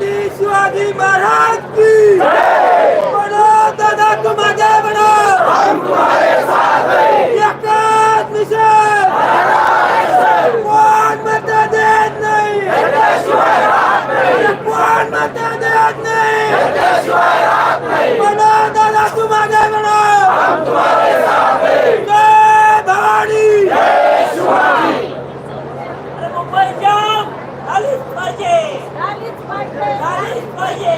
छत्रपती शिवाजी महाराज की बडो दादा तुम आगे बडो एकच मिशन कोण मत देत नाही कोण मत देत नाही बडो दादा तुम आगे बडो जय भवानी मुंबई जाम आलीच पाहिजे आलीच पाहिजे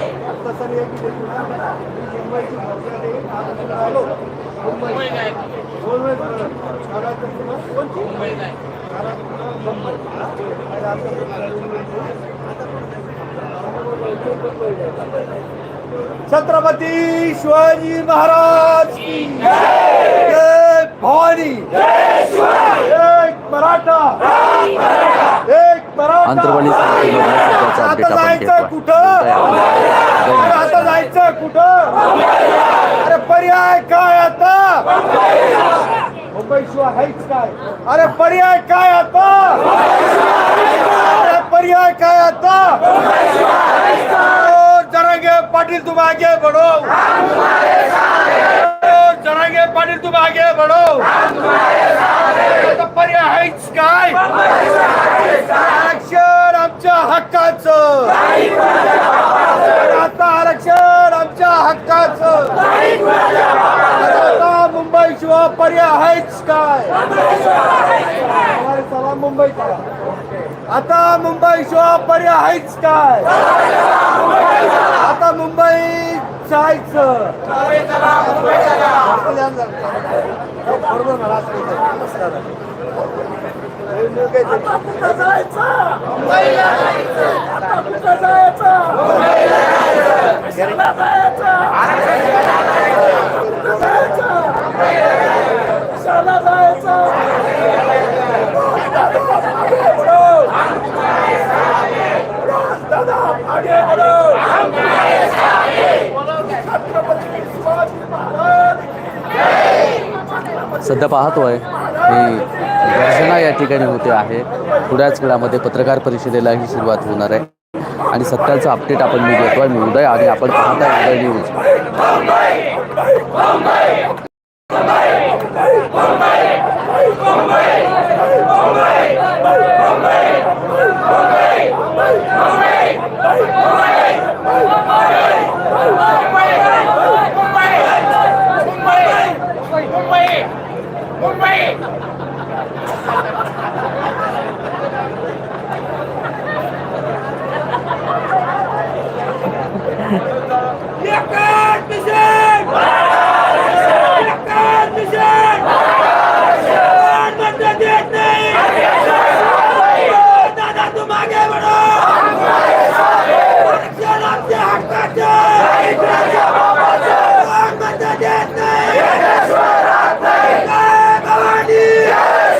छत्रपती शिवाजी महाराज की जय. भवानी. एक मराठा. घेतोय. कुठं काय अरे आता जायचं कुठं? अरे पर्याय काय आता? मुंबई शिवाय आहेच काय? अरे पर्याय काय आता? अरे पर्याय काय आता? जरांगे पाटील तुम आगे बढ़ो. जरांगे पाटील तुम आगे बढ़ो. पर्याय आहेच काय? आरक्षण आमच्या हक्काचं. आता आरक्षण आमच्या हक्काचं. आता मुंबई शिवाय पर्याय आहेच काय? चला मुंबई आता मुंबई शिवाय पर्याय आहेच काय? आता मुंबई जायचं. बरोबर मला सध्या पाहतोय ही गर्जना या ठिकाणी होते आहे. थोड्याच वेळामध्ये पत्रकार परिषदेला ही सुरुवात होणार आहे. आणि सत्याचं अपडेट आपण मी देतोय मी उदय आणि आपण पाहता उदय न्यूज एकच मिशन एकच मिशन कोण मत देत नाही दादा तुम आगे बढ़ो आरक्षण आमच्या हक्काचं कोण मत देत नाही जय भवानी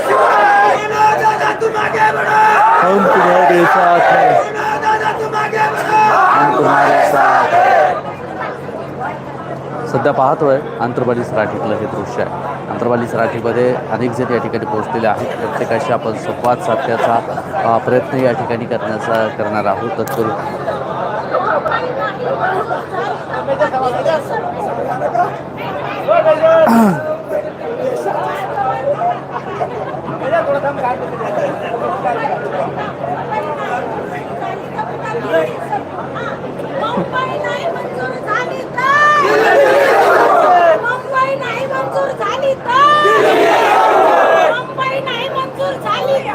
बोलो दादा तुम आगे बढ़ो हम तुम्हारे साथ हैं बोलो दादा तुम आगे बढ़ो हम तुम्हारे साथ हैं. सध्या पाहतोय आंतरबाली सराठीतलं हे दृश्य आहे. आंतरबाली सराठीमध्ये अनेक जण या ठिकाणी पोहोचलेले आहेत. प्रत्येकाशी आपण संवाद साधण्याचा प्रयत्न या ठिकाणी करण्याचा करणार आहोत. तत्पूर्वी मुंबई नाही मंजूर झाली तर मुंबई नाही मंजूर झाली तर मुंबई नाही मंजूर झाली तर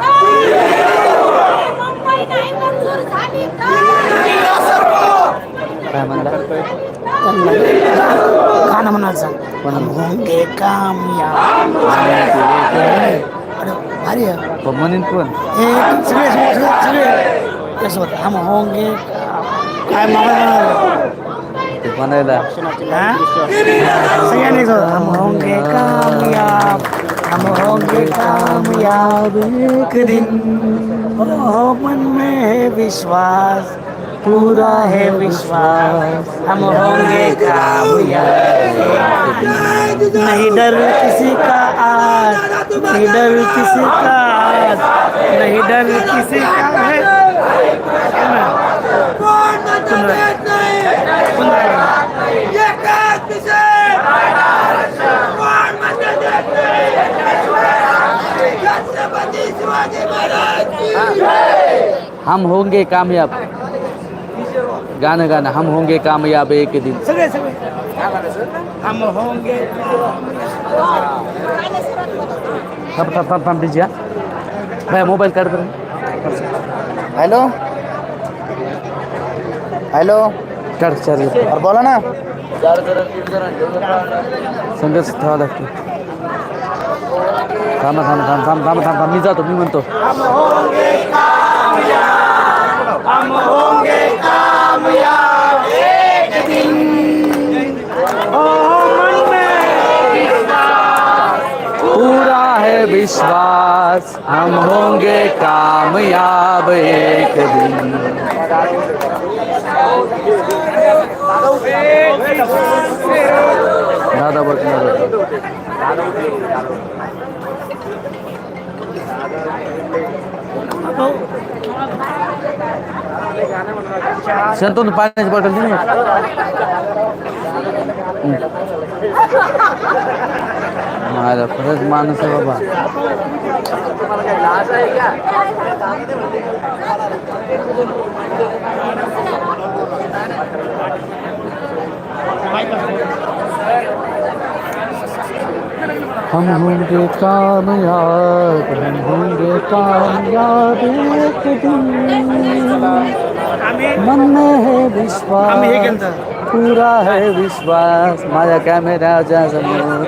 मुंबई नाही मंजूर झाली तर काय म्हणला गाणं म्हणायचं हम होंगे कामयाब अरे भारी आहे पण म्हणेन पण हे सगळे सगळे सगळे त्यासोबत हम होंगे. काय म्हणाल ते म्हणायला सगळ्यांनी हम होंगे कामयाब. हम होंगे कामयाब एक दिन. हो मन में है विश्वास. पूरा है विश्वास हम होंगे नहीं डर किसी का आज नहीं डर किसी का आज नहीं डर किसी का है। हम होंगे कामयाब। गाणं गाना हम होंगे कामयाब एक दिन सगळे सगळे हम होंगे थांब थांब थांब थांब डीजे भाई मोबाईल काढ बरं हॅलो हॅलो काढ चार्जर अरे बोला ना संघच ठेवा लागते थांबा थांब थांब थांबा थांब थांब मी जातो मी म्हणतो विश्वास हम होंगे कामयाब एक दिन। दादा बघ संतून पाण्याची बॉटल दिली. माझा खरंच माणूस आहे बाबा. हम होंगे कामयाब, हम होंगे कामयाब एक दिन। मन में है विश्वास। पूरा है विश्वास माझ्या कॅमेऱ्याच्या समोर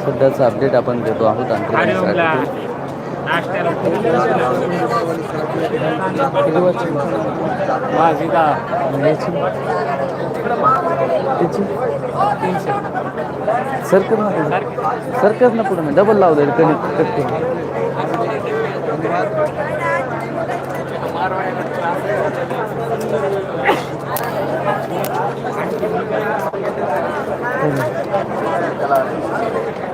सध्याचं अपडेट आपण घेतो आहोत अंतर्गत किती वाजता? याची? त्याची? सरकत ना पुढे सरकत ना पुढे डबल लावलेलं कनेक्ट करते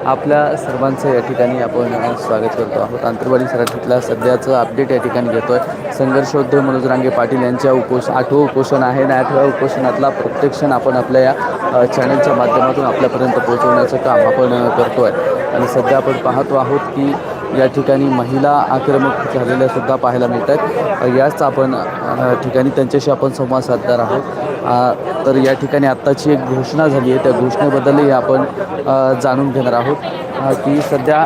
आपल्या सर्वांचं या ठिकाणी आपण स्वागत करतो आहोत. आंतरवाडी सराठीतला सध्याचं अपडेट या ठिकाणी घेतो आहे संघर्षोद्धव मनोज रांगे पाटील यांच्या उपोष आठवं उपोषण आहे. आणि आठव्या उपोषणातला प्रत्यक्षण आपण आपल्या या चॅनलच्या माध्यमातून आपल्यापर्यंत पोहोचवण्याचं काम आपण करतो आहे आणि सध्या आपण पाहतो आहोत की या ठिकाणी महिला आक्रमक झालेल्या सुद्धा पाहायला मिळतात आहेत याच आपण ठिकाणी त्यांच्याशी आपण संवाद साधणार आहोत. तर या ठिकाणी आत्ताची एक घोषणा झाली आहे. त्या घोषणेबद्दलही आपण जाणून घेणार आहोत. की सध्या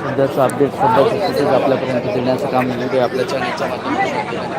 सध्याचं अपडेट सध्याचं फुटेज आपल्यापर्यंत देण्याचं काम म्हणजे आपल्या चॅनलच्या माध्यमातून.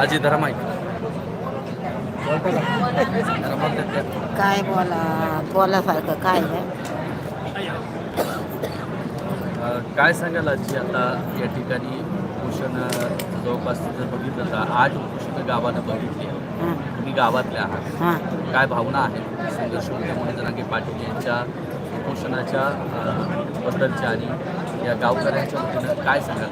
आजी धरा माईक काय बोला बोलासारखं काय काय सांगाल आजी आता या ठिकाणी? उपोषण अ, जवळपास जर बघितलं तर आठ उपोषणं गावानं बघितली आहे. तुम्ही गावातले आहात. हां. काय भावना आहेत संघर्ष रांगे पाटील यांच्या उपोषणाच्या अ, बद्दलच्या आणि या गावकऱ्यांच्या वतीनं काय सांगाल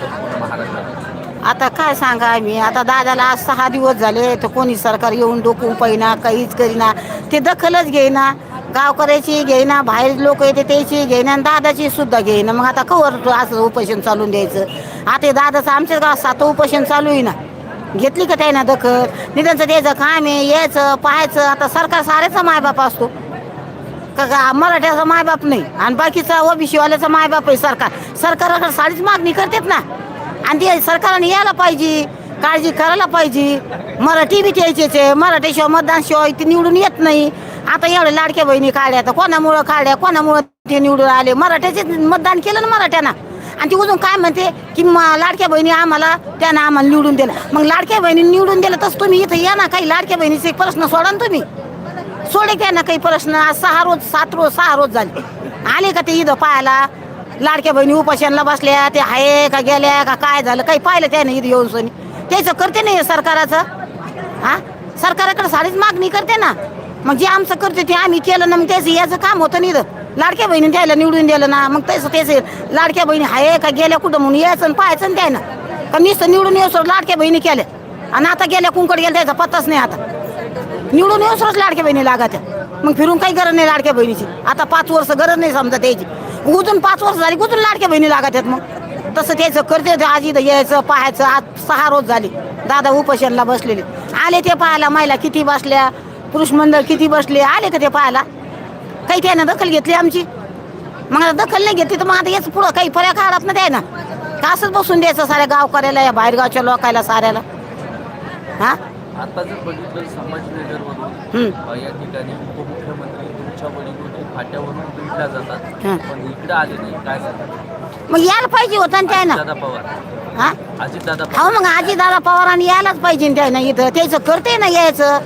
संपूर्ण महाराष्ट्रात. आता काय सांगा मी आता दादाला आज सहा दिवस झाले तर कोणी सरकार येऊन डोकून पाहिना काहीच करीना. ते दखलच घेईना. गावकऱ्याची घेईना बाहेर लोक येते त्याची घेईना आणि दादाची सुद्धा घेईना. मग आता कवर असं उपोषण चालून द्यायचं. आता दादाचं आमच्या गावात सात उपोषण चालू आहे ना. घेतली का त्यानं दखल? निधनचं द्यायचं काम आहे यायचं पाहायचं. आता सरकार साऱ्याचा मायबाप असतो. का का मराठ्याचा मायबाप नाही आणि बाकीचा ओबीसीवाल्याचा मायबाप आहे सरकार. सरकारकडे साडीच मागणी करतात ना. आणि ते सरकारने यायला पाहिजे काळजी करायला पाहिजे. मराठी बी द्यायचेच आहे. मराठीशिवाय मतदान शिवाय ते निवडून येत नाही. आता एवढ्या लाडक्या बहिणी काढल्या तर कोणामुळं काढल्या कोणामुळं ते निवडून आले? मराठ्याचे मतदान केलं ना मराठ्यानं. आणि ती अजून काय म्हणते की लाडक्या बहिणी आम्हाला त्यानं आम्हाला निवडून दिलं मग लाडक्या बहिणी निवडून दिलं तसं तुम्ही इथं या ना काही लाडक्या बहिणीचे प्रश्न सोडा ना तुम्ही. सोडे त्या ना काही प्रश्न. आज सहा रोज सात रोज सहा रोज झाले. आले का ते इथं पाहायला? लाडक्या बहिणी उपाशांना बसल्या ते आहे का गेल्या का काय झालं? काही पाहिलं त्याने इथं येऊन सोनी त्याचं करते नाही सरकाराचं? हा? सरकाराकडे सारीच मागणी करते ना. मग जे आमचं करते ते आम्ही केलं ना मग त्याचं याचं काम होतं नाही लाडक्या बहिणी द्यायला निवडून दिलं ना मग तसं तेच लाडक्या बहिणी आहे का गेल्या कुठं म्हणून यायचं आणि पाहायचं आणि त्यानं. का नुसतं निवडून येऊ लाडक्या बहिणी केल्या. आणि आता गेल्या कुंकड गेल्या त्याचा पत्ताच नाही आता. निवडून येऊसरच लाडक्या बहिणी लागत मग फिरून काही गरज नाही लाडक्या बहिणीची. आता पाच वर्ष गरज नाही समजा त्याची. गुजून पाच वर्ष झाली गुजून लाडक्या बहिणी लागत आहेत मग. तसं त्याचं करते आजी यायचं पाहायचं. आज सहा रोज झाली. दादा उपोषणला बसलेले. आले ते पाहायला महिला किती बसल्या? पुरुष मंडळ किती बसले आले का ते पाहायला? काही त्यानं दखल घेतली आमची. मग आता दखल नाही घेतली तर मग आता याच पुढं काही पर्या काढत ना ना का असंच बसून द्यायचं साऱ्या गावकऱ्याला या बाहेरगावच्या लोकायला साऱ्याला? हा? आता जर बघितलं संभाजीनगरवरून हम्म. अ, या ठिकाणी उपमुख्यमंत्री तुमच्या वडील फाट्यावरून भेटल्या जातात. पण इकडे आले नाही. काय सांगतात मग यायला पाहिजे होता ना त्यानं. दादा पवार. हा? अजितदादा हो मग आजी दादा पवारांनी यायलाच पाहिजे त्यानं. इथं त्याचं करते ना यायचं.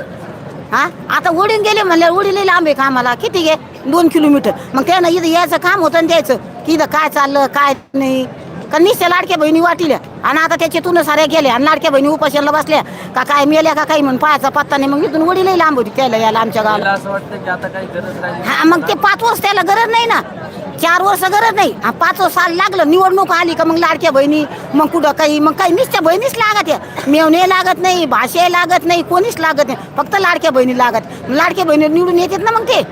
हा? आता उडून गेले म्हणले उडीले लांब आहे कामाला. किती गे दोन किलोमीटर. मग त्यानं इथं यायचं काम होतं आणि द्यायचं. की इथं काय चाललं काय नाही? का निश्चय लाडक्या बहिणी वाटिल्या. आणि आता त्याच्यातून साऱ्या गेल्या आणि लाडक्या बहिणी उपाशाला बसल्या. का काय मेल्या का काही म्हणून पाहायचा पत्ता नाही. मग इथून उडीलही लांब होती त्याला यायला आमच्या गावाला. असं वाटतं की आता काही गरज राहिली हा मग ते पाच वर्ष त्याला गरज नाही ना. चार वर्ष गरज नाही. हा, पाच साल लागलं. निवडणूक आली का मग लाडक्या बहिणी? मग कुठं काही? मग काही निश्चय बहिणीच लागत आहे. मेवणे लागत नाही भाषे लागत नाही कोणीच लागत नाही. फक्त लाडक्या बहिणी लागत. लाडक्या बहिणी निवडून येतात ना मग ते.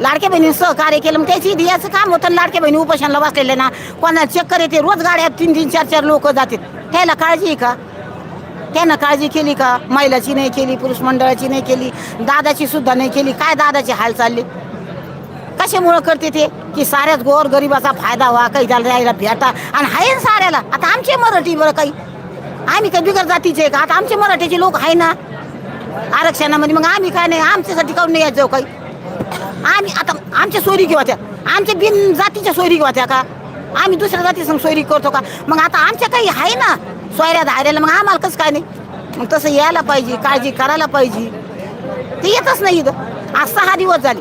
लाडक्या बहिणी सहकार्य केलं. मग त्याची द्यायचं काम होतं लाडक्या बहिणी उपोषणाला बसलेले ना. कोणाला चक्कर येते. रोज गाड्या तीन तीन चार चार लोक जातात. त्याला काळजी आहे का? त्यानं काळजी केली का? महिलाची नाही केली पुरुष मंडळाची नाही केली दादाची सुद्धा नाही केली. काय दादाची हाल चालली? कशामुळं करते ते? की साऱ्याच गोर गरिबाचा फायदा व्हा काही त्याला द्यायला भेटा. आणि आहे ना साऱ्याला. आता आमचे मराठी बरं काही. आम्ही काही बिगर जातीचे का? आता आमचे मराठीचे लोक आहे ना. आरक्षणामध्ये मग आम्ही काय नाही? आमच्यासाठी काऊन नाही यायचं हो काही? आम्ही आता आमच्या सोयरी घेऊ त्या आमच्या बिन जातीच्या सोयरी घेऊ त्या का? आम्ही दुसऱ्या जाती संग सोयरी करतो का? मग आता आमच्या काही आहे ना सोयऱ्या धायऱ्याला मग आम्हाला कसं काय नाही? मग तसं यायला पाहिजे काळजी करायला पाहिजे. ते येतच नाही इथं. आज सहा दिवस झाले.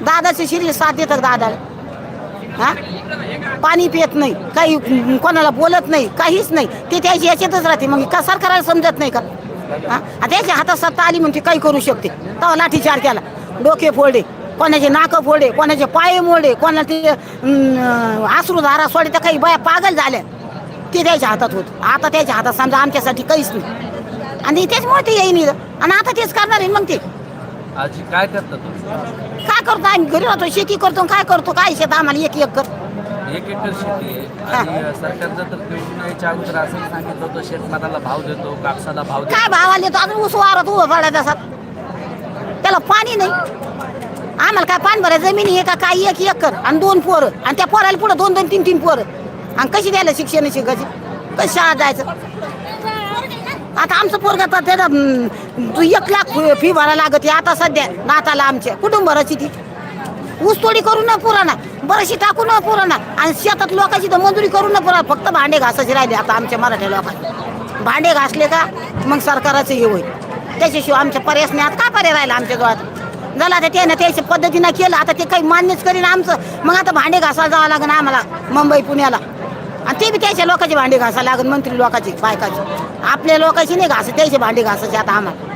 दादाचे शरीर साथ देतात दादाला. हा? पाणी पित नाही. काही कोणाला बोलत नाही काहीच नाही. ते त्याची याच्यातच राहते. मग का सरकारला समजत नाही का? हा? त्याच्या हातात सत्ता आली म्हणते काही करू शकते. तेव्हा लाठीचार केला. डोके फोडे कोणाचे नाकं फोडे कोणाचे पाय मोडे कोणाचे अं, अश्रुधारा सोडे तर काही बाया पागल झाल्या. ते त्याच्या हातात होत. आता त्याच्या हातात समजा आमच्यासाठी काहीच नाही. आणि त्याच्यामुळे ते येईन. आणि आता तेच करणार आहे मग ते. आजी काय करता तुम्ही? काय करतो आम्ही? घरी राहतो शेती करतो काय करतो? काय शेत आम्हाला एक एक कर एक एकर शेती आहे. सरकारचं तर निवडून यायच्या अगोदर असं सांगितलं होतं शेतमालाला भाव देतो कापसाला भाव काय भावाला देतो? अजून ऊस वारत उभं पडायचं असत त्याला पाणी नाही. आम्हाला काय पाणी भरायचं? जमीन आहे का काय एक एकर आणि दोन पोरं. आणि त्या पोराला पुढं दोन दोन तीन तीन पोरं. आणि कशी द्यायला शिक्षण शिकायची? कशी शाळा जायचं? आता आमचं पोरगा तर त्याला तू एक लाख फी भरायला लागत आता सध्या. नाताला आमच्या. कुठून ती ऊस तोडी करू ना पुराणा बरशी टाकू ना पुराणा आणि शेतात लोकांची तर मजुरी करू ना पुरा फक्त भांडे घासायचे राहिले आता आमच्या मराठ्या लोकांना. भांडे घासले का? मग सरकाराचं हे होईल. त्याच्याशिवाय आमच्या पर्यास नाही. आता काय पर्याय राहिला आमच्या गावात? झालं आता त्यानं त्याच्या पद्धतीनं केलं आता ते काही मान्यच करीन आमचं. मग आता भांडे घासायला जावं लागेल आम्हाला मुंबई पुण्याला. आणि ते बी त्याच्या लोकांचे भांडे घासायला लागेल मंत्री लोकांची बायकाची. आपल्या लोकांची नाही घास त्याचे भांडे घासायचे आता आम्हाला.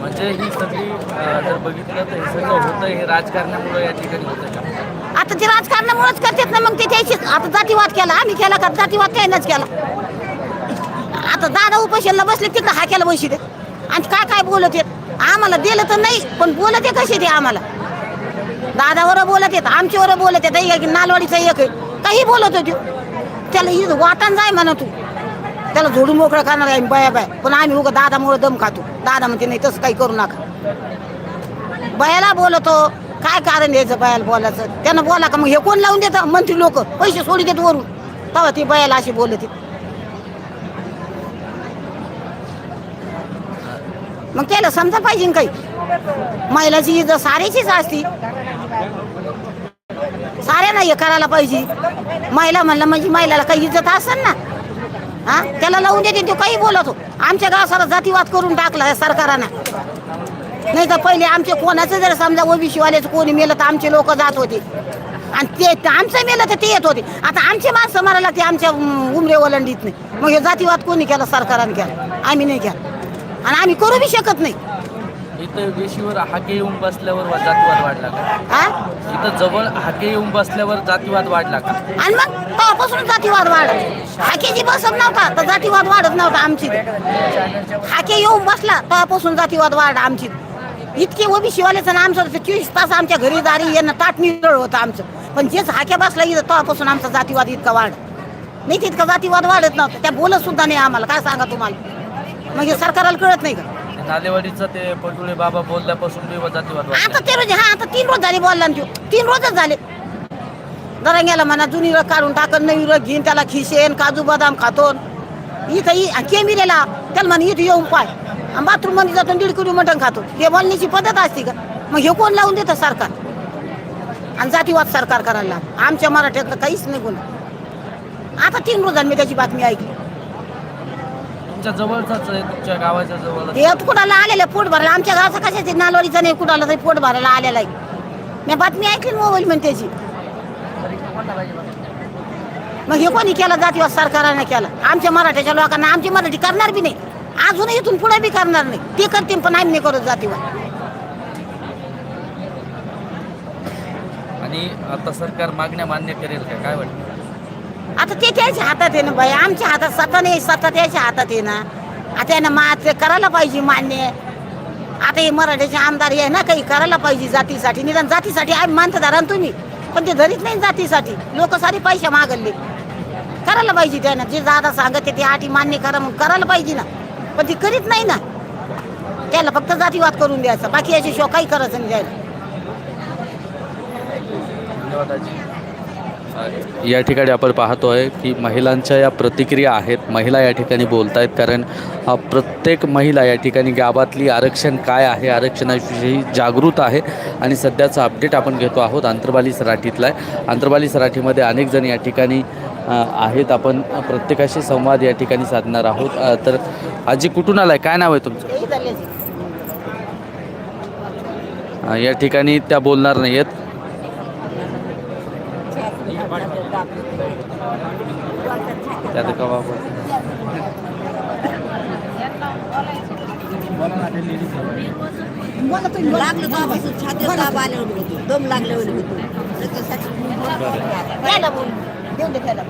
म्हणजे ही सगळी अ, जर बघितलं तर हे सगळं होतं हे राजकारणामुळे या ठिकाणी होतं का? आता ते राजकारणामुळेच करतात ना मग ते त्याची आता जातीवाद केला आम्ही केला का? जातीवाद त्यानंच केला. आता दादा उपोषणला बसले तिकडे हा केला बशी आणि काय काय बोलत येत आम्हाला दिलं तर नाही पण बोलत आहे कसे ते आम्हाला? दादावर बोलत येत आमच्यावर बोलत येत नालवाडीचा एक आहे. काही बोलत होते. त्याला इथं वाटण जाय म्हणा तू. त्याला झोडून मोकळं करणार आहे बाया बाय. पण आम्ही उगा दादामुळे दम खातो. दादा म्हणते नाही तसं काही करू नका. बयाला बोलतो काय कारण द्यायचं बयाला बोलायचं? त्यानं बोला का मग हे कोण लावून देतं? मंत्री लोक. पैसे सोडी देत वरून. तेव्हा ती बयाला अशी बोलते मग त्याला समजा पाहिजे काही. महिलाची इज्जत साऱ्याचीच असती. साऱ्यांना हे करायला पाहिजे. महिला म्हणलं म्हणजे महिलाला काही इज्जत असेल ना? हा? त्याला लावून देते तो काही बोलतो. आमच्या गावासाला जातीवाद करून टाकला सरकारानं. नाही तर पहिले आमचे कोणाचं जर समजा ओबीसीवाल्याचं कोणी मेलं तर आमचे लोक जात होते. आणि ते आमचं मेलं तर ते येत होते. आता आमचे माणसं मारायला लागते आमच्या उमरे ओलांडीत नाही मग हे जातीवाद कोणी केला? सरकारने केला. आम्ही नाही केला. आणि आम्ही करू बी शकत नाही. इथं वेशीवर हाके येऊन बसल्यावर वा- जातीवाद वाढला का? हा इथं जवळ हाके येऊन बसल्यावर जातीवाद वाढला का? आणि मग तेव्हापासून जातीवाद वाढ हाकेची बसत नव्हता तर जातीवाद वाढत नव्हता आमची. हाके येऊन बसला तेव्हापासून जातीवाद वाढ आमची. इतके ओबीसी वाल्याचं ना आमचं चोवीस तास आमच्या घरी दारी यांना ताट निरळ होतं आमचं. पण जेच हाक्या बसला इथं तेव्हापासून आमचा जातीवाद इतका वाढ नाही तितका जातीवाद वाढत नव्हता. त्या बोलत सुद्धा नाही आम्हाला. काय सांगा तुम्हाला? मग हे सरकारला कळत नाही का? नालेवाडीचं ते पटुळे बाबा बोलल्यापासून बी जातीवाद वाढला. आता ते रोज हा आता तीन रोज झाले बोलला ना त्यो. तीन रोजच झाले. दरंग्याला म्हणा जुनी रग काढून टाकन नवी रग घेईन त्याला खिसेन काजू बदाम खातो. इथं इ- केमिलेला त्याला म्हणे इथं येऊन पाय. बाथरूममध्ये जातो दीड किलो मटण खातो. हे बोलण्याची पद्धत असते का? मग हे कोण लावून देतं सरकार? आणि जातीवाद सरकार करायला. आमच्या मराठ्यातलं काहीच नाही कोण. आता तीन रोजांनी मी त्याची बातमी ऐकली. तुमच्या जवळचाच आहे तुमच्या गावाच्या जवळ हे कुणाला आलेलं आहे पोट भरायला? आमच्या गावाचं कशाचे नालवाडीचं नाही कुणाला तरी पोट भरायला आलेला आहे. मी बातमी ऐकली मोबाईल मध्ये त्याची मग हे कोणी केलं जातीवाद सरकारने केलं? आमच्या मराठ्याच्या लोकांना आमची मराठी करणार बी नाही. अजून इथून पुढे बी करणार नाही. ते करतील पण आम्ही नाही करत जातीवाद. आणि आता सरकार मागण्या मान्य करेल का? काय वाटतं? आता ते त्याच्या हातात आहे ना बाई. आमच्या हातात सत्ता नाही सत्ता त्याच्या हातात आहे ना. आता यानं मा ते करायला पाहिजे मान्य. आता हे मराठ्याचे आमदार आहे ना काही करायला पाहिजे जातीसाठी. निदान जातीसाठी आम्ही मानतं धरा ना तुम्ही. पण ते धरीत नाही जातीसाठी. लोक सारे पैसे मागले. करायला पाहिजे त्यानं. जे दादा सांगत ते आठी मान्य करा मग करायला पाहिजे ना. पण ती करीत नाही ना. त्याला फक्त जातीवाद करून द्यायचा. बाकी याची शो काही करायचं नाही द्यायला धन्यवाद या ठिकाणी आपण पाहतोय की महिलांच्या या प्रतिक्रिया आहेत. महिला या ठिकाणी बोलत आहेत कारण प्रत्येक महिला या ठिकाणी गावातली आरक्षण काय आहे आरक्षणाविषयी जागृत आहे आणि सध्याचं अपडेट आपण घेतो आहोत आंतरबाली सराठीतला आहे आंतरबाली सराठीमध्ये अनेक जण या ठिकाणी आहेत. आपण प्रत्येकाशी संवाद या ठिकाणी साधणार आहोत. तर आजी कुठून आलाय? काय नाव आहे तुमचं? या ठिकाणी त्या बोलणार नाही आहेत त्यात कवा वापर लागलं बाबाचं छातीवर दाब आल्यावर होतो दम लागल्यावर होतो त्याच्यासाठी त्याला बोल देऊन दे त्याला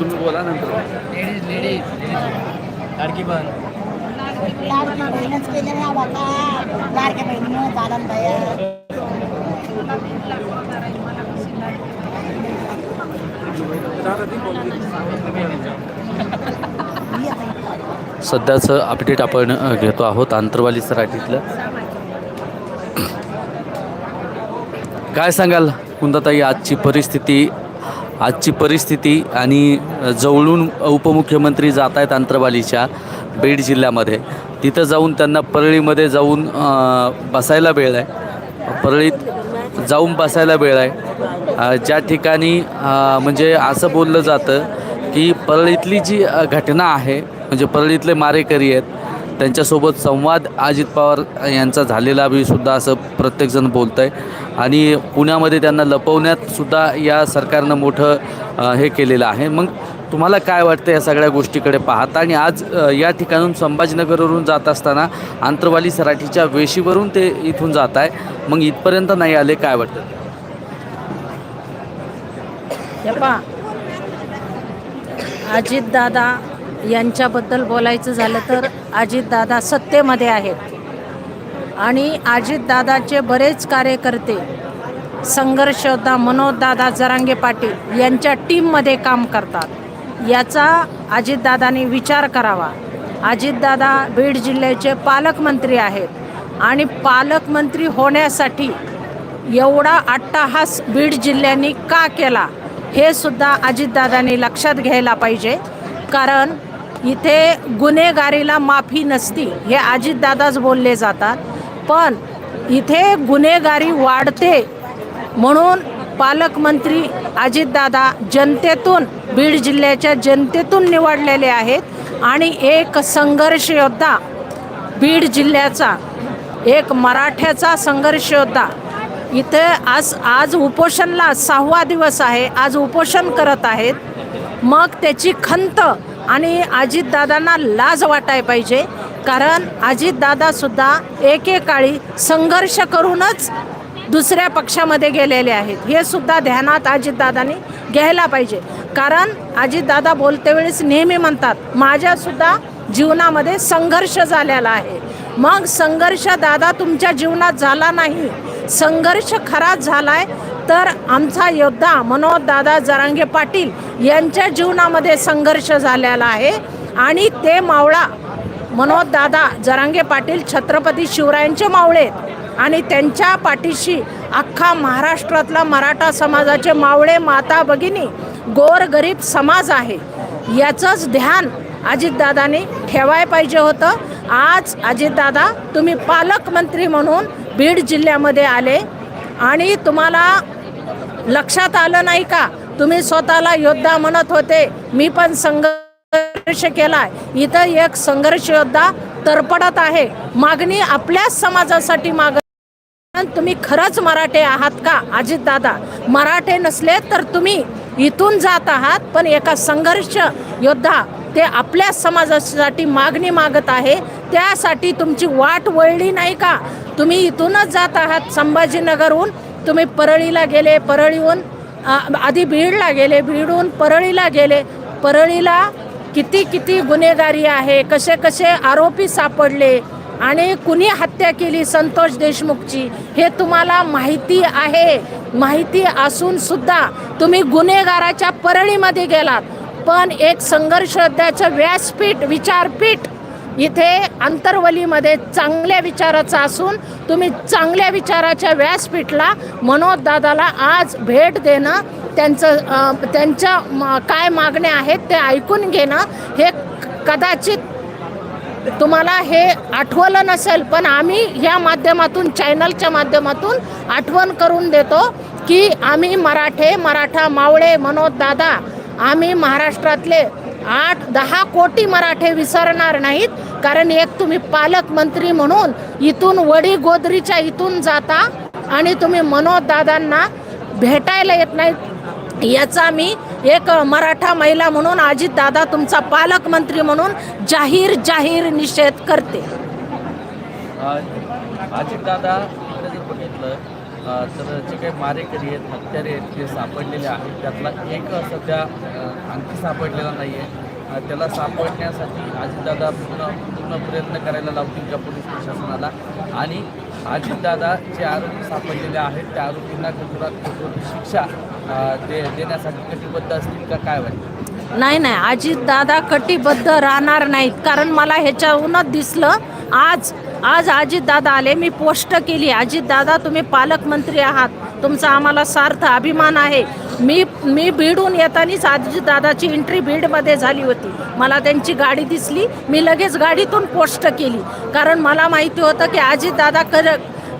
तुम्ही बोला नंतर लाडकी बन लाडकी बहिणीच केले नाही बाबा लाडक्या चालन बाया सध्याचं अपडेट आपण घेतो आहोत आंतरवाली सराठीतलं. काय सांगाल कुंदाताई आजची परिस्थिती? आजची परिस्थिती आणि जवळून उपमुख्यमंत्री जात आहेत आंतरवालीच्या बीड जिल्ह्यामध्ये. तिथं जाऊन त्यांना परळीमध्ये जाऊन बसायला वेळ आहे. परळीत जाऊन बसायला वेळ आहे. ज्या ठिकाणी म्हणजे असं बोललं जातं की परळीतली जी घटना आहे म्हणजे परळीतले मारेकरी आहेत त्यांच्यासोबत संवाद अजित पवार यांचा झालेला बी सुद्धा असं प्रत्येकजण बोलत आहे आणि पुण्यामध्ये त्यांना लपवण्यातसुद्धा या सरकारनं मोठं हे केलेलं आहे. मग तुम्हाला काय वाटतं या सगळ्या गोष्टीकडे पाहता? आणि आज या ठिकाणून संभाजीनगरवरून जात असताना आंतरवाली सराठीच्या वेशीवरून ते इथून जात आहे मग इथपर्यंत नाही आले काय वाटतं? हे पहा अजितदादा यांच्याबद्दल बोलायचं झालं तर अजितदादा सत्तेमध्ये आहेत. आणि अजितदादाचे बरेच कार्यकर्ते संघर्षदा मनोजदादा जरांगे पाटील यांच्या टीममध्ये काम करतात. याचा अजितदादांनी विचार करावा. अजितदादा बीड जिल्ह्याचे पालकमंत्री आहेत आणि पालकमंत्री होण्यासाठी एवढा अट्टाहास बीड जिल्ह्यांनी का केला? हे सुद्धा अजितदादांनी लक्षात घ्यायला पाहिजे. कारण इथे गुन्हेगारीला माफी नसती हे अजितदादाच बोलले जातात. पण इथे गुन्हेगारी वाढते म्हणून पालकमंत्री अजितदादा जनतेतून बीड जिल्ह्याच्या जनतेतून निवडलेले आहेत. आणि एक संघर्ष योद्धा बीड जिल्ह्याचा एक मराठ्याचा संघर्ष योद्धा इथे आज आज उपोषणला सहावा दिवस आहे आज उपोषण करत आहेत. मग त्याची खंत आणि अजितदादांना लाज वाटाय पाहिजे कारण अजितदादासुद्धा एकेकाळी संघर्ष करूनच दुसऱ्या पक्षामध्ये गेलेले आहेत. हे सुद्धा ध्यानात अजितदादांनी घ्यायला पाहिजे. कारण अजितदादा बोलते वेळेस नेहमी म्हणतात माझ्यासुद्धा जीवनामध्ये संघर्ष झालेला आहे. मग संघर्ष दादा तुमच्या जीवनात झाला नाही संघर्ष खराच झालाय तर आमचा योद्धा मनोज दादा जरांगे पाटील यांच्या जीवनामध्ये संघर्ष झालेला आहे. आणि ते मावळा मनोज दादा जरांगे पाटील छत्रपती शिवरायांचे मावळे आहेत. आणि त्यांच्या पाठीशी अख्खा महाराष्ट्रातला मराठा समाजाचे मावळे माता भगिनी गोरगरीब समाज आहे. याचंच ध्यान अजितदादाने ठेवाय पाहिजे होतं. आज अजितदादा तुम्ही पालकमंत्री म्हणून बीड जिल्ह्यामध्ये आले. आणि तुम्हाला लक्षात आलं नाही का? तुम्ही स्वतःला योद्धा म्हणत होते. मी पण संघर्ष केलाय. इथं एक संघर्ष योद्धा तरपडत आहे. मागणी आपल्याच समाजासाठी माग तुम्ही खरंच मराठे आहात का अजितदादा? मराठे नसले तर तुम्ही इथून जात आहात पण एका संघर्ष योद्धा ते आपल्या समाजासाठी मागणी मागत आहे. त्यासाठी तुमची वाट वळली नाही का? तुम्ही इथूनच जात आहात संभाजीनगरहून. तुम्ही परळीला गेले परळीहून आधी बीडला गेले बीडहून परळीला गेले. परळीला किती किती गुन्हेगारी आहे कसे कसे आरोपी सापडले आणि कुणी हत्या केली संतोष देशमुखची हे तुम्हाला माहिती आहे. माहिती असूनसुद्धा तुम्ही गुन्हेगाराच्या परळीमध्ये गेलात. पण एक संघर्ष व्यासपीठ विचारपीठ इथे अंतरवलीमध्ये चांगल्या विचाराचं असून तुम्ही चांगल्या विचाराच्या व्यासपीठला मनोज दादाला आज भेट देणं त्यांचं त्यांच्या म- काय मागण्या आहेत ते ऐकून घेणं हे कदाचित तुम्हाला हे आठवलं नसेल पण आम्ही ह्या माध्यमातून चॅनलच्या माध्यमातून आठवण करून देतो की आम्ही मराठे मराठा मावळे मनोज दादा आम्ही महाराष्ट्रातले आठ दहा कोटी मराठे विसरणार नाहीत कारण एक तुम्ही पालकमंत्री म्हणून इथून वडी गोदरीच्या इथून जाता आणि तुम्ही मनोजदादांना भेटायला येत नाहीत. याचा मी एक मराठा महिला म्हणून अजित दादा तुमचा पालकमंत्री म्हणून जाहीर जाहीर निषेध करते. अजितदादा बघितलं. तर जे काही मारेकरी आहेत हत्यारे आहेत ते सापडलेले आहेत त्यातला एक सध्या आणखी सापडलेला नाही आहे त्याला सापडण्यासाठी अजितदादा पूर्ण पूर्ण प्रयत्न करायला लावतील का पोलीस प्रशासनाला. आणि अजितदादा जे आरोपी सापडलेले आहेत त्या आरोपींना कठोरात कठोर शिक्षा दे देण्यासाठी कटिबद्ध असतील का? काय वाटतं? नाही नाही. अजितदादा कटिबद्ध राहणार नाहीत. कारण मला ह्याच्याहूनच दिसलं आज आज अजितदादा आले मी पोस्ट केली. अजितदादा तुम्ही पालकमंत्री आहात. तुमचा आम्हाला सार्थ अभिमान आहे. मी मी बीडहून येतानीच अजितदादाची एंट्री बीडमध्ये झाली होती. मला त्यांची गाडी दिसली. मी लगेच गाडीतून पोस्ट केली. कारण मला माहिती होतं की अजितदादा कर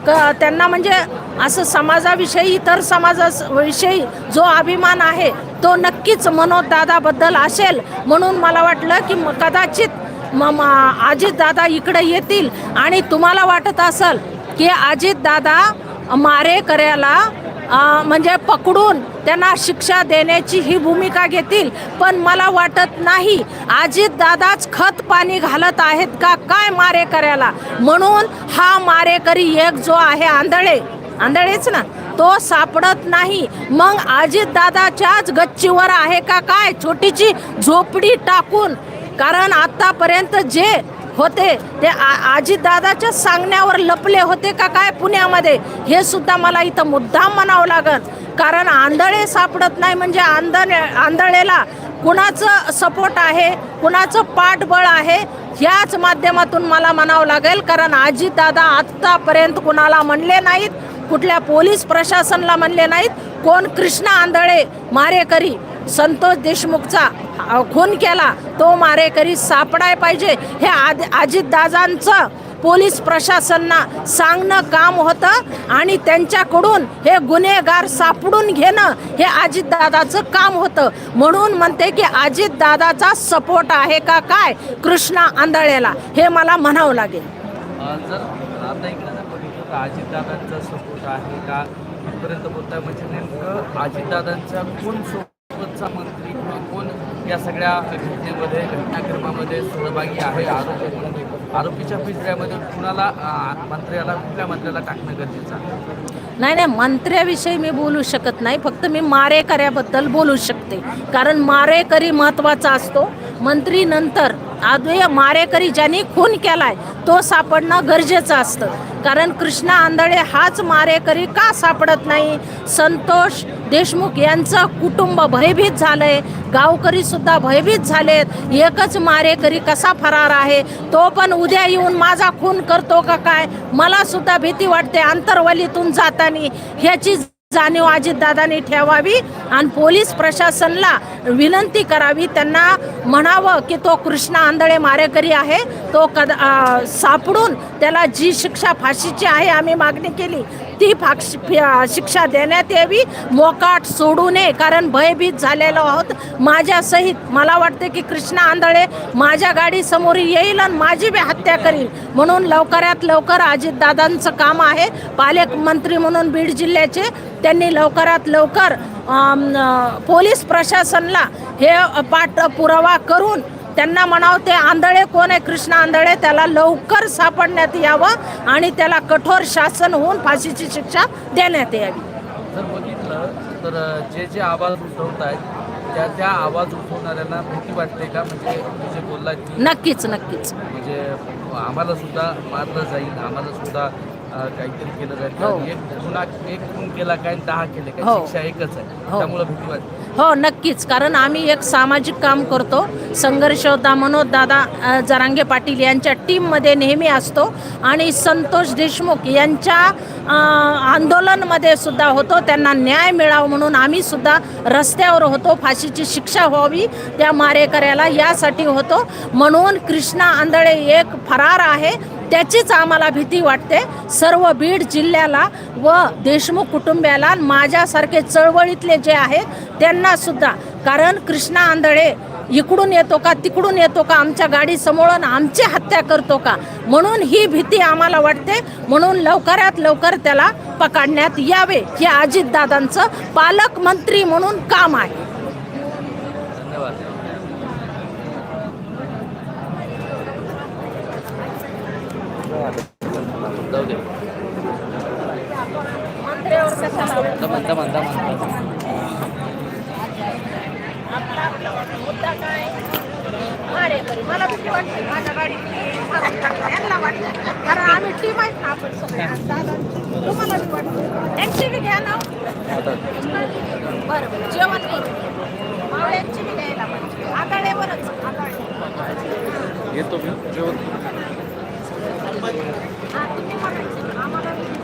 क त्यांना म्हणजे असं समाजाविषयी इतर समाजाविषयी जो अभिमान आहे तो नक्कीच मनोज दादाबद्दल असेल. म्हणून मला वाटलं की म- कदाचित म म अजितदादा इकडे येतील आणि तुम्हाला वाटत असेल की अजितदादा मारेकऱ्याला म्हणजे पकडून त्यांना शिक्षा देण्याची ही भूमिका घेतील. पण मला वाटत नाही अजित दादाच खत पाणी घालत आहेत का? काय मारेकऱ्याला? म्हणून हा मारेकरी एक जो आहे आंधळे आंधळेच ना तो सापडत नाही. मग अजित दादाच्याच गच्चीवर आहे का? काय? छोटीची झोपडी टाकून कारण आतापर्यंत जे होते ते आजीदादाच्या सांगण्यावर लपले होते का काय पुण्यामध्ये हे सुद्धा मला इथं मुद्दाम म्हणावं लागत. कारण आंधळे सापडत नाही म्हणजे आंधळे आंधळेला कुणाचं सपोर्ट आहे कुणाचं पाठबळ आहे ह्याच माध्यमातून मला म्हणावं लागेल. कारण आजीदादा आत्तापर्यंत कुणाला म्हणले नाहीत कुठल्या पोलीस प्रशासनाला म्हणले नाहीत कोण कृष्णा आंधळे मारेकरी संतोष देशमुखचा खून केला. तो मारेकरी सापडाय पाहिजे. हे आद अजितदादांचं पोलीस प्रशासनना सांगणं काम होतं आणि त्यांच्याकडून हे गुन्हेगार सापडून घेणं हे अजितदादाचं काम होतं. म्हणून म्हणते की अजितदादाचा सपोर्ट आहे का काय? कृष्णा आंधळेला. हे मला म्हणावं लागेल. अजितदादांचा सपोर्ट आहे का? इथपर्यंत बोलताय म्हणजे नेमकं अजितदादांचा कोण सोबतचा मंत्री किंवा कोण या सगळ्या घटनेमध्ये घटनाक्रमामध्ये सहभागी आहे आरोपी आरोपीच्या पिंजऱ्यामध्ये कुणाला मंत्र्याला कुठल्या मंत्र्याला टाकणं गरजेचं आहे? नाही नाही मंत्र्याविषयी मी बोलू शकत नाही. फक्त मी मारेकऱ्याबद्दल बोलू शकते. कारण मारेकरी महत्त्वाचा असतो. मंत्री नंतर आदय मारेकरी ज्यांनी खून केलाय तो सापडणं गरजेचं असतं. कारण कृष्णा आंधळे हाच मारेकरी का सापडत नाही? संतोष देशमुख यांचं कुटुंब भयभीत झालंय. गावकरी सुद्धा भयभीत झालेत. एकच मारेकरी कसा फरार आहे? तो पण उद्या येऊन माझा खून करतो का काय? मला सुद्धा भीती वाटते आंतरवलीतून जाताना. ह्याची जाणीव अजितदादांनी ठेवावी आणि पोलीस प्रशासनला विनंती करावी. त्यांना म्हणावं की तो कृष्णा आंधळे मारेकरी आहे. तो कद सापडून त्याला जी शिक्षा फाशीची आहे आम्ही मागणी केली. ती फाक्ष शिक्षा देण्यात यावी मोकाट सोडू नये कारण भयभीत झालेलो आहोत. माझ्यासहित मला वाटते की कृष्णा आंधळे माझ्या गाडीसमोर येईल आणि माझी बी हत्या करील. म्हणून लवकरात लवकर अजितदादांचं काम आहे. पालकमंत्री म्हणून बीड जिल्ह्याचे त्यांनी लवकरात लवकर पोलीस प्रशासनला हे पाठ पुरावा करून त्यांना म्हणावं ते आंधळे कोण आहे? कृष्ण आंधळे त्याला लवकर सापडण्यात यावं आणि त्याला कठोर शासन होऊन फाशीची शिक्षा देण्यात यावी. जर बघितलं तर जे जे आवाज उठवत आहेत त्या त्या आवाज उठवणाऱ्यांना भीती वाटते का? म्हणजे जे बोललात की नक्कीच नक्कीच. म्हणजे आम्हाला सुद्धा मारलं जाईल आम्हाला सुद्धा काहीतरी केलं जाईल हो. कारण एक गुन्हा एक खून केला काय आणि दहा केले काय. हो. शिक्षा एकच आहे. हो. त्यामुळे भीती वाटते. हो नक्कीच. कारण आम्ही एक सामाजिक काम करतो. संघर्ष होता मनोज दादा अ, जरांगे पाटील यांच्या टीममध्ये नेहमी असतो. आणि संतोष देशमुख यांच्या अ, आंदोलनमध्ये सुद्धा होतो. त्यांना न्याय मिळावा म्हणून आम्ही सुद्धा रस्त्यावर होतो. फाशीची शिक्षा व्हावी त्या मारेकऱ्याला यासाठी होतो. म्हणून कृष्णा आंधळे एक फरार आहे. त्याचीच आम्हाला भीती वाटते. सर्व बीड जिल्ह्याला व देशमुख कुटुंबियाला माझ्यासारखे चळवळीतले जे आहेत त्यांना सुद्धा. कारण कृष्णा आंधळे इकडून येतो का तिकडून येतो का आमच्या गाडी समोळून आमची हत्या करतो का? म्हणून ही भीती आम्हाला वाटते. म्हणून लवकरात लवकर त्याला पकडण्यात यावे. हे अजितदादांचं पालकमंत्री म्हणून काम आहे धन्यवाद जाऊ दे दमन दमन दमन मला भीती वाटते माझ्या गाडी यांना वाटतं कारण आम्ही टीम आहेत ना आपण सगळे तुम्हाला बी वाटतं त्यांची बी घ्या ना आता बरं बरं जेवण नाही येतो मी जेवण हा